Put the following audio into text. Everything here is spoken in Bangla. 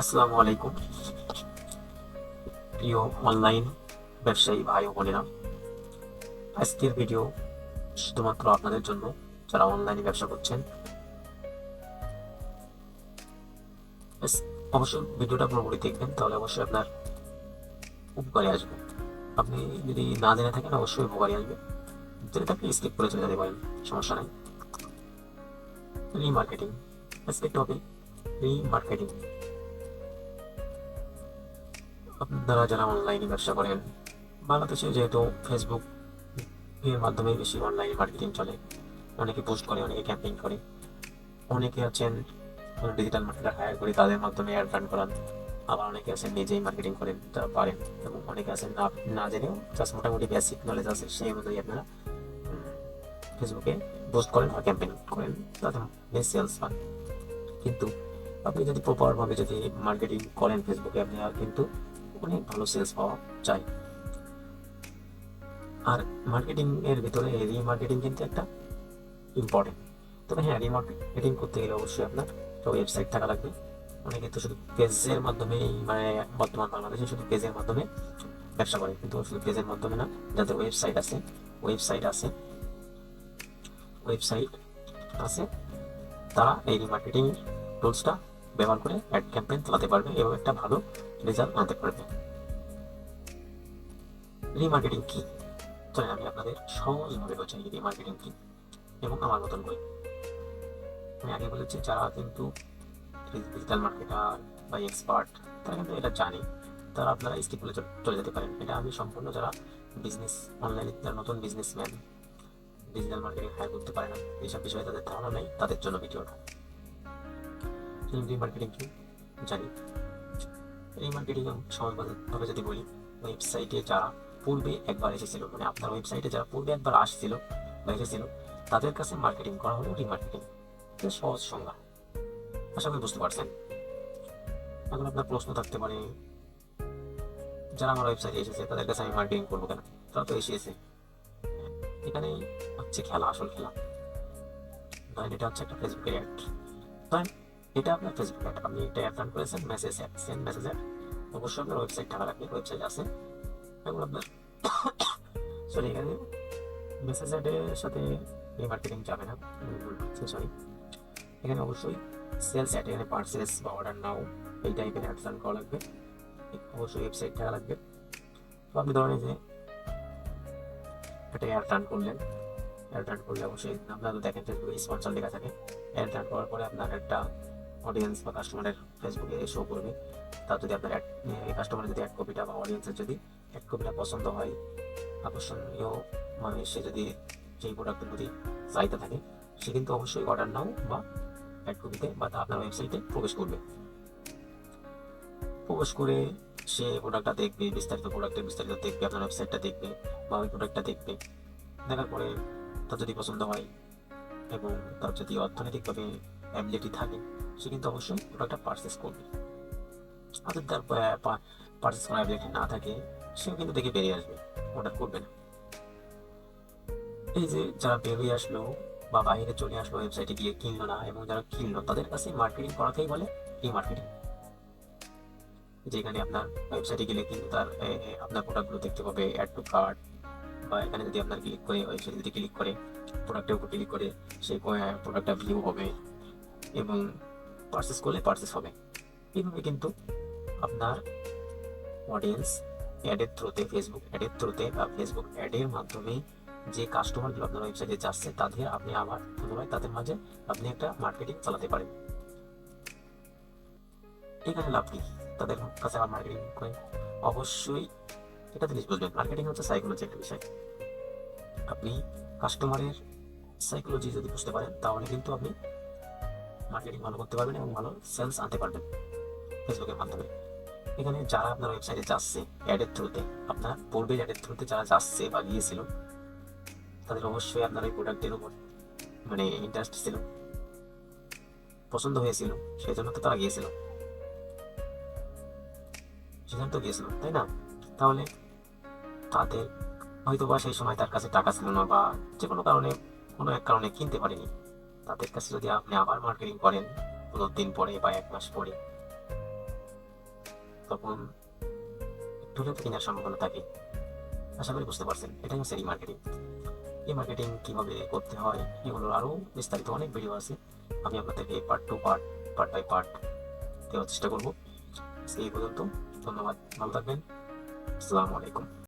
আসসালামু আলাইকুম। প্রিয় অনলাইন ব্যবসায়ী ভাই ও বোনেরা, আজকের ভিডিও শুধুমাত্র আপনাদের জন্য যারা অনলাইনে ব্যবসা করছেন। অবশ্যই ভিডিওটা পুরোপুরি দেখবেন, তাহলে অবশ্যই আপনার উপকারে আসবে। আপনি যদি না জেনে থাকেন, অবশ্যই উপকারে আসবে। আপনি স্কিপ করে চলে যেতে পারেন, সমস্যা নাই। রিমার্কেটিং আজকে টপিক রিমার্কেটিং আপনারা যারা অনলাইনে ব্যবসা করেন, বাংলাদেশে যেহেতু ফেসবুক এর মাধ্যমে বেশি অনলাইন মার্কেটিং চলে, অনেকে পোস্ট করে, অনেকে ক্যাম্পেইন করে, অনেকে আছেন ডিজিটাল মার্কেটার হায়ার করে তাদের মাধ্যমে অ্যাড রান করান, আবার অনেকে আছেন নিজেই মার্কেটিং করেন যারা পারেন, এবং অনেকে আছেন না না জেনেও জাস্ট মোটামুটি বেসিক নলেজ আছে, সেই অনুযায়ী আপনারা ফেসবুকে পোস্ট করেন বা ক্যাম্পেইন করেন, তাতে বেশ সেলস পান। কিন্তু আপনি যদি প্রপারভাবে যদি মার্কেটিং করেন ফেসবুকে আপনি কিন্তু অনেক ভালো সেলস পাওয়া যায়। আর মার্কেটিং এর ভিতরে রিমার্কেটিং কিন্তু একটা ইম্পর্টেন্ট তবে হ্যাঁ রিমার্কেটিং করতে গেলে অবশ্যই আপনার একটা ওয়েবসাইট থাকা লাগবে। অনেকে তো শুধু পেজের মাধ্যমে মানে বর্তমান বাংলাদেশে শুধু পেজের মাধ্যমে ব্যবসা করে, কিন্তু শুধু পেজের মাধ্যমে না, যাদের ওয়েবসাইট আছে ওয়েবসাইট আছে ওয়েবসাইট আছে, তারা এই রিমার্কেটিং টুলসটা ব্যবহার করে অ্যাড ক্যাম্পেইন চালাতে পারবে এবং একটা ভালো রেজাল্ট আনতে পারবে। রিমার্কেটিং কি? চলেন আমি আপনাদের সহজভাবে বোঝাই রিমার্কেটিং কি এবং আমার মতন করে। আমি আগে বলেছি, যারা কিন্তু ডিজিটাল মার্কেটার বা এক্সপার্ট তারা কিন্তু এটা জানে। তারা আপনারা স্কিপ করে চলে- চলে যেতে পারেন। এটা আমি সম্পূর্ণ যারা বিজনেস অনলাইনে যারা নতুন বিজনেসম্যান ডিজিটাল মার্কেটিং হায়ার করতে পারে না এইসব বিষয়ে তাদের ধারণা নেই, তাদের জন্য ভিডিওটা রিমার্কেটিং কি জানি। রিমার্কেটিং সহজভাবে যদি বলি ওয়েবসাইটে যারা পূর্বে একবার এসেছিল মানে আপনার ওয়েবসাইটে যারা পূর্বে একবার আসছিল বা এসেছিল, তাদের কাছে মার্কেটিং করা হলো রিমার্কেটিং এটা সহজ সংজ্ঞা। আশা করি বুঝতে পারছেন। এখন আপনার প্রশ্ন থাকতে পারে, যারা আমার ওয়েবসাইটে এসেছে, তাদের কাছে আমি মার্কেটিং করব কেন? তারা তো এসেছে। এখানেই হচ্ছে খেলা, আসল খেলা। এটা হচ্ছে একটা ফেসবুকের অ্যাড ধরেন এটা আপনার ফেসবুক অ্যাড আপনি এটা অ্যাড করেছেন message ad send message ad অবশ্যই আপনার ওয়েবসাইট থাকা লাগবে ওয়েবসাইট আছে এবং আপনার সরি এখানে মেসেজ অ্যাডের সাথে রিমার্কেটিং যাবে না। সরি এখানে অবশ্যই সেলস অ্যাড এখানে পার্সেস বা অর্ডার নাও এই টাইপের অ্যাড রান করা লাগবে। অবশ্যই ওয়েবসাইট থাকা লাগবে। তো আপনি ধরেন যে একটা অ্যাড রান করলেন। অ্যাড রান করলে অবশ্যই আপনারা তো দেখেন ফেসবুকে স্পন্সর লেখা থাকে। অ্যাড রান করার পরে আপনার একটা অডিয়েন্স বা কাস্টমারের ফেসবুকে শো করবে, তার যদি আপনার অ্যাড কাস্টমারের যদি অ্যাড কপিটা বা অডিয়েন্সের যদি অ্যাড কপিটা পছন্দ হয়, আকর্ষণীয় মানে সে যদি যেই প্রোডাক্টের প্রতি চাহিদা থাকে, সে কিন্তু অবশ্যই অর্ডার নাও বা অ্যাড কপিতে বা তা আপনার ওয়েবসাইটে প্রবেশ করবে। প্রবেশ করে সে প্রোডাক্টটা দেখবে, বিস্তারিত প্রোডাক্টের বিস্তারিত দেখবে, আপনার ওয়েবসাইটটা দেখবে বা ওই প্রোডাক্টটা দেখবে। দেখার পরে তার যদি পছন্দ হয় এবং তার যদি অর্থনৈতিকভাবে অ্যাবিলিটি থাকে সে কিন্তু অবশ্যই প্রোডাক্টটা পারচেস করবে। যদি তার পারচেস করার অ্যাবিলিটি না থাকে, সেও কিন্তু দেখে বেরিয়ে আসবে অর্ডার করবে না। এই যে যারা বেরিয়ে আসলো বা বাইরে চলে আসলো ওয়েবসাইটে গিয়ে কিনলো না এবং যারা কিনলো, তাদের কাছে মার্কেটিং করাকেই বলে ই মার্কেটিং যেখানে আপনার ওয়েবসাইটে গেলে কিন্তু তার আপনার প্রোডাক্টগুলো দেখতে পাবে অ্যাড টু কার্ট বা এখানে যদি আপনার ক্লিক করে ওয়েবসাইট যদি ক্লিক করে প্রোডাক্টের উপর ক্লিক করে সেই প্রোডাক্টটা ভিউ হবে এবং পারচেস করলে পারচেস হবে। এইভাবে কিন্তু আপনার অডিয়েন্স অ্যাডের থ্রুতে ফেসবুক অ্যাডের থ্রুতে বা ফেসবুক অ্যাডের মাধ্যমে যে কাস্টমারগুলো আপনার ওয়েবসাইটে যাচ্ছে, তাদের আপনি আবার পুনরায় তাদের মাঝে আপনি একটা মার্কেটিং চালাতে পারেন। এখানে লাভ কি? তাদের কাছে আবার মার্কেটিং করে। অবশ্যই এটা জিনিস বুঝবেন মার্কেটিং হচ্ছে সাইকোলজি একটা বিষয়। আপনি কাস্টমারের সাইকোলজি যদি বুঝতে পারেন, তাহলে কিন্তু আপনি মার্কেটিং ভালো করতে পারবেন এবং ভালো সেলস আনতে পারবেন ফেসবুকের মাধ্যমে। এখানে যারা আপনার ওয়েবসাইটে যাচ্ছে অ্যাডের থ্রুতে আপনার পূর্বে অ্যাডের থ্রুতে যারা যাচ্ছে বা গিয়েছিল, তাদের অবশ্যই আপনার এই প্রোডাক্টের উপর মানে ইন্টারেস্ট ছিল, পছন্দ হয়েছিল, সেই জন্য তো তারা গিয়েছিল। সেখানে তো গিয়েছিল, তাই না? তাহলে তাদের হয়তো বা সেই সময় তার কাছে টাকা ছিল না বা যে কোনো কারণে, কোনো এক কারণে কিনতে পারেনি। তাদের কাছে যদি আপনি আবার মার্কেটিং করেন পনেরো দিন পরে বা এক মাস পরে? তখন একটু হলেও কেনার সম্ভাবনা থাকে। আশা করি বুঝতে পারছেন, এটাই হচ্ছে ই মার্কেটিং ই মার্কেটিং কীভাবে করতে হয়, এগুলো আরও বিস্তারিত অনেক ভিডিও আছে। আমি আপনাদেরকে part two part part by part দেওয়ার চেষ্টা করব। এই পর্যন্ত, ধন্যবাদ, ভালো থাকবেন। আসসালামু আলাইকুম।